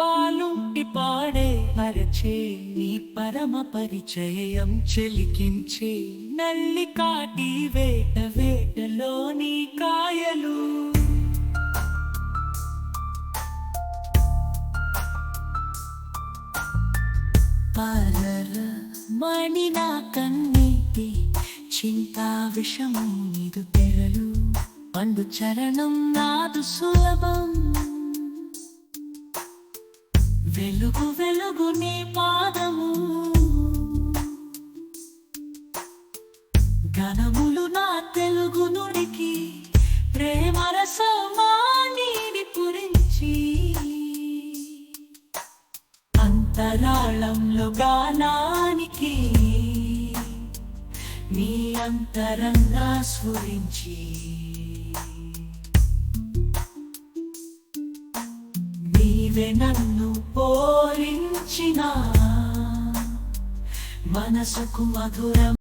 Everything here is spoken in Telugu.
పాలుంటి పాడే అరచే నీ పరమ పరిచయం చెలికించే నల్లి కాటి వేట వేటలోని కాయలు. పాలర మణి నా కన్నీటి చింతా విషము నీదు తెరలు. పండు చరణం నాదు సులభం. వెలుగు వెలుగు నీ పాదము. ఘనములు నా తెలుగు నుడికి ప్రేమరసమాని పురించి. అంతరాళంలో గానానికి నీ అంతరంగా స్ఫురించి. నీవే నన్ను పోరించిన మనసుకు మధురం